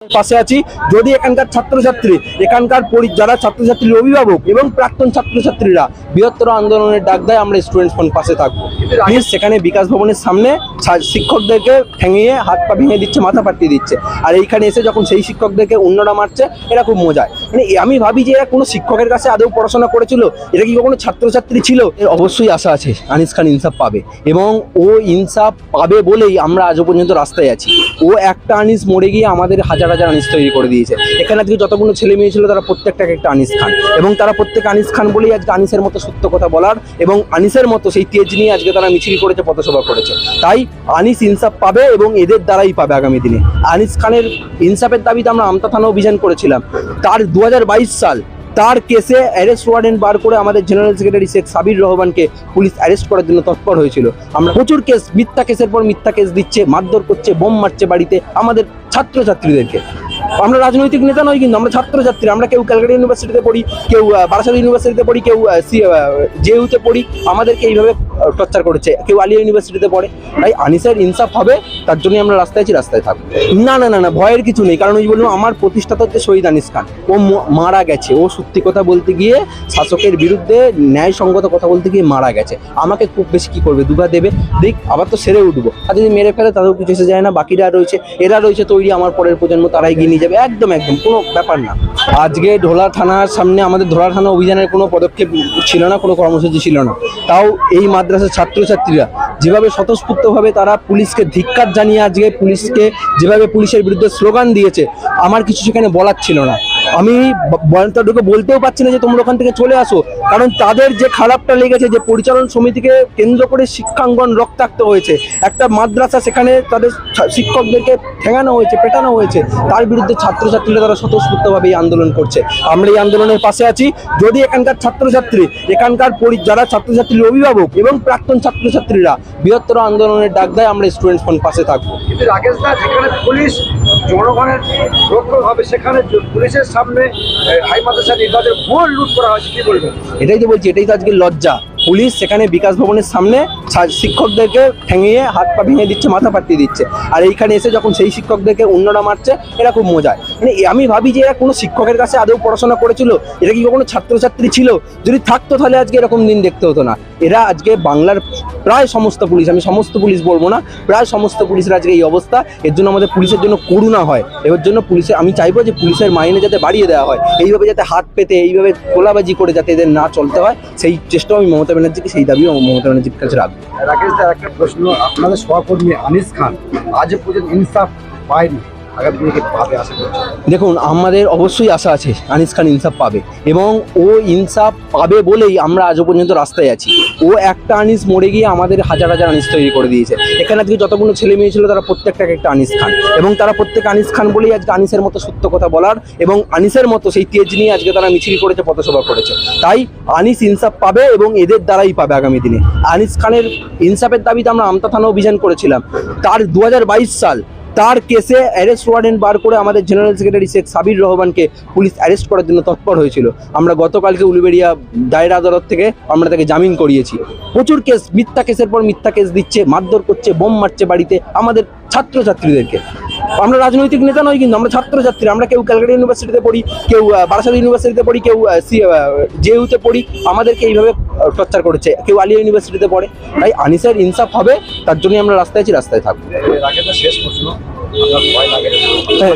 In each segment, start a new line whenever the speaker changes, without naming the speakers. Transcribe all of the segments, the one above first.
পাশে আছি। যদি এখানকার ছাত্রছাত্রী, এখানকার যারা ছাত্রছাত্রীর অভিভাবক এবং প্রাক্তন ছাত্রছাত্রীরা বৃহত্তর আন্দোলনের ডাক দেয়, আমরা স্টুডেন্টস ফ্রন্ট পাশে থাকব। প্লিজ সেখানে বিকাশ ভবনের সামনে শিক্ষকদেরকে ঠেঙিয়ে হাত পা ভেঙে দিচ্ছে, মাথা পাঠিয়ে দিচ্ছে। আর এইখানে এসে যখন সেই শিক্ষকদেরকে অন্যরা মারছে, এরা খুব মজায় মানে আমি ভাবি যে এরা কোনো শিক্ষকের কাছে আদৌ পড়াশোনা করেছিল এটা কি কখনো ছাত্রছাত্রী ছিল? এর অবশ্যই আশা আছে, আনিস খান ইনসাফ পাবে। এবং ও ইনসাফ পাবে বলেই আমরা আজও পর্যন্ত রাস্তায় আছি। ও একটা আনিস মরে গিয়ে আমাদের হাজার হাজার আনিস তৈরি করে দিয়েছে। এখানে আজকে যতগুলো ছেলে মেয়ে ছিল, তারা প্রত্যেকটাকে একটা আনিস খান। এবং তারা প্রত্যেক আনিস খান বলেই আজকে আনিসের মতো সত্য কথা বলার এবং আনিসের মতো সেই তেজ নিয়ে আজকে তারা মিছিল করেছে, পথসভা করেছে। তাই আনিস ইনসাফ পাবে এবং এদের দ্বারাই পাবে আগামী দিনে। আনিস খানের ইনসাফের দাবিতে আমরা আমতা থানা অভিযান করেছিলাম। তার দু হাজার বাইশ সাল তার কেসে অ্যারেস্ট ওয়ারেন্ট বার করে আমাদের জেনারেল সেক্রেটারি শেখ সাবির রহমানকে পুলিশ অ্যারেস্ট করার জন্য তৎপর হয়েছিল। আমরা প্রচুর কেস মিথ্যা কেসের পর মিথ্যা কেস দিচ্ছে, মারধর করছে, বোম মারছে বাড়িতে আমাদের ছাত্রছাত্রীদেরকে। আমরা রাজনৈতিক নেতা নই কিন্তু, আমরা ছাত্রছাত্রী, আমরা কেউ ক্যালকাটা ইউনিভার্সিটিতে পড়ি, কেউ বারাসাত ইউনিভার্সিটিতে পড়ি, কেউ জেইউতে পড়ি, আমাদেরকে এইভাবে টর্চার করেছে। কেউ আলিয়া ইউনিভার্সিটিতে পড়ে। তাই আনিসের ইনসাফ হবে, তার জন্যই আমরা রাস্তায় আছি, রাস্তায় থাকব। না না না না, ভয়ের কিছু নেই। কারণ ওই বললাম, আমার প্রতিষ্ঠাতা হচ্ছে শহীদ আনিস খান। ও মারা গেছে। ও সত্যি কথা বলতে গিয়ে শাসকের বিরুদ্ধে ন্যায়সঙ্গত কথা বলতে গিয়ে মারা গেছে। আমাকে খুব বেশি কী করবে দুগা দেবে? দেখ, আবার তো সেরে উঠবো। আর যদি মেরে ফেলে তাদেরও কিছু এসে যায় না। বাকিরা রয়েছে, এরা রয়েছে তৈরি আমার পরের প্রজন্ম, তারাই এগিয়ে যাবে, একদম একদম, কোনো ব্যাপার না। আজকে ঢোলা থানার সামনে আমাদের ধোলা থানা অভিযানের কোনো পদক্ষেপ ছিল না, কোনো কর্মসূচি ছিল না। তাও এই মাদ্রাসার ছাত্রছাত্রীরা যেভাবে স্বতঃস্ফূর্তভাবে তারা পুলিশকে ধিক্কার জানিয়ে আজকে পুলিশকে যেভাবে পুলিশের বিরুদ্ধে স্লোগান দিয়েছে, আমার কিছু সেখানে বলার ছিল না। আমি তাদেরকে বলতেও পারছি না যে তোমরা ওখান থেকে চলে আসো। কারণ তাদের যে খারাপটা লেগেছে, যে পরিচালন সমিতিকে কেন্দ্র করে শিক্ষাঙ্গন রক্তাক্ত হয়েছে, একটা মাদ্রাসা সেখানে তাদের শিক্ষকদেরকে ঠেঙানো হয়েছে, পেটানো হয়েছে, তার বিরুদ্ধে ছাত্রছাত্রীরা তারা স্বতঃস্ফূর্তভাবে এই আন্দোলন করছে। আমরা এই আন্দোলনের পাশে আছি। যদি এখানকার ছাত্রছাত্রী, এখানকার পরি- যারা ছাত্রছাত্রীর অভিভাবক এবং প্রাক্তন ছাত্রছাত্রীরা বৃহত্তর আন্দোলনের ডাক দেয়, আমরা স্টুডেন্টস ফ্রন্ট পাশে থাকব।
রাকেশ পুলিশ জনগণের রক্ষক হবে সেখানে পুলিশের সামনে হাই মাদ্রাসা নির্বাচন ভুল লুট করা হয়েছে, কি বলবেন?
এটাই তো বলছি, এটাই তো আজকে লজ্জা। পুলিশ সেখানে বিকাশ ভবনের সামনে শিক্ষকদেরকে ঠেঙিয়ে হাত পা ভেঙে দিচ্ছে, মাথা পাঠিয়ে দিচ্ছে। আর এইখানে এসে যখন সেই শিক্ষকদেরকে অন্যরা মারছে, এরা খুব মজায় মানে আমি ভাবি যে এরা কোনো শিক্ষকের কাছে আদৌ পড়াশোনা করেছিল? এটা কি কখনো ছাত্রছাত্রী ছিল? যদি থাকতো তাহলে আজকে এরকম দিন দেখতে হতো না। এরা আজকে বাংলার প্রায় সমস্ত পুলিশ, আমি সমস্ত পুলিশ বলব না, প্রায় সমস্ত পুলিশের আজকে এই অবস্থা। এর জন্য আমাদের পুলিশের জন্য করুণা হয়। এর জন্য পুলিশের আমি চাইব যে পুলিশের মাইনে যাতে বাড়িয়ে দেওয়া হয়। এইভাবে যাতে হাত পেতে, এইভাবে তোলাবাজি করে যাতে এদের না চলতে হয়, সেই চেষ্টাও আমি মমতা ব্যানার্জিকে সেই দাবিও মমতা ব্যানার্জির কাছে রাখব।
রাকেশ একটা প্রশ্ন। আপনাদের সহকর্মী আনিস খান আজ পর্যন্ত ইনসাফ পায়নি।
দেখুন, আমাদের অবশ্যই আশা আছে, আনিস খান ইনসাফ পাবে এবং ও ইনসাফ পাবে বলেই আমরা আজও পর্যন্ত রাস্তায় আছি। ও একটা আনিস মরে গিয়ে আমাদের হাজার হাজার আনিস তৈরি করে দিয়েছে। এখানে আজকে যতগুলো ছেলে মেয়ে ছিল, তারা প্রত্যেকটাকে একটা আনিস খান এবং তারা প্রত্যেক আনিস খান বলেই আজকে আনিসের মতো সত্য কথা বলার এবং আনিসের মতো সেই তেজ নিয়ে আজকে তারা মিছিল করেছে, পথসভা করেছে। তাই আনিস ইনসাফ পাবে এবং এদের দ্বারাই পাবে আগামী দিনে। আনিস খানের ইনসাফের দাবিতে আমরা আমতা থানা অভিযান করেছিলাম। তার দু হাজার বাইশ সাল তার কেসে অ্যারেস্ট ওয়ারেন্ট বার করে আমাদের জেনারেল সেক্রেটারি শেখ সাবির রহমানকে পুলিশ অ্যারেস্ট করার জন্য তৎপর হয়েছিল। আমরা গতকালকে উলুবেড়িয়া দায়রা আদালত থেকে আমরা তাকে জামিন করিয়েছি। প্রচুর কেস মিথ্যা কেসের পর মিথ্যা কেস দিচ্ছে, মারধর করছে, বোম মারছে বাড়িতে আমাদের ছাত্রছাত্রীদেরকে। আমরা রাজনৈতিক নেতা নই কিন্তু, আমরা ছাত্রছাত্রী, আমরা কেউ ক্যালকাটা ইউনিভার্সিটিতে পড়ি, কেউ বারাসাত ইউনিভার্সিটিতে পড়ি, কেউ জেইউতে পড়ি, আমাদেরকে এইভাবে টর্চার করেছে। কেউ আলিয়া ইউনিভার্সিটিতে পড়ে। তাই আনিসের ইনসাফ হবে, তার জন্যই আমরা রাস্তায় আছি, রাস্তায় থাকব। হ্যাঁ।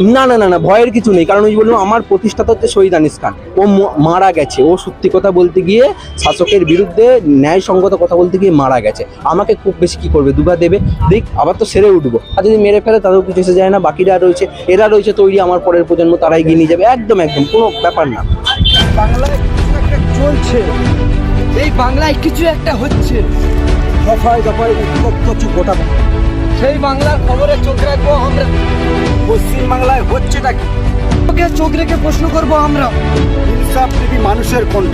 না না না না, ভয়ের কিছু নেই। কারণ ওই বললাম, আমার প্রতিষ্ঠাতা হচ্ছে শহীদ আনিস খান। ও মারা গেছে। ও সত্যি কথা বলতে গিয়ে শাসকের বিরুদ্ধে ন্যায়সঙ্গত কথা বলতে গিয়ে মারা গেছে। আমাকে খুব বেশি কি করবে দুগা দেবে। দেখ, আবার তো সেরে উঠবো। আর যদি মেরে ফেলে তাদেরও কিছু এসে যায় না। বাকিরা রয়েছে, এরা রয়েছে তৈরি। আমার পরের প্রজন্ম তারা এগিয়ে নিয়ে যাবে। একদম একদম, কোনো ব্যাপার না।
বাংলায় চলছে। এই বাংলায় কিছু একটা হচ্ছে।
দফায় দফায় উত্তপ্ত গোটা
সেই বাংলার খবরে চোখ রাখব আমরা।
পশ্চিম বাংলায় হচ্ছেটা কি?
চোখ রেখে প্রশ্ন করব আমরা।
ইনসাফ মানুষের কণ্ঠ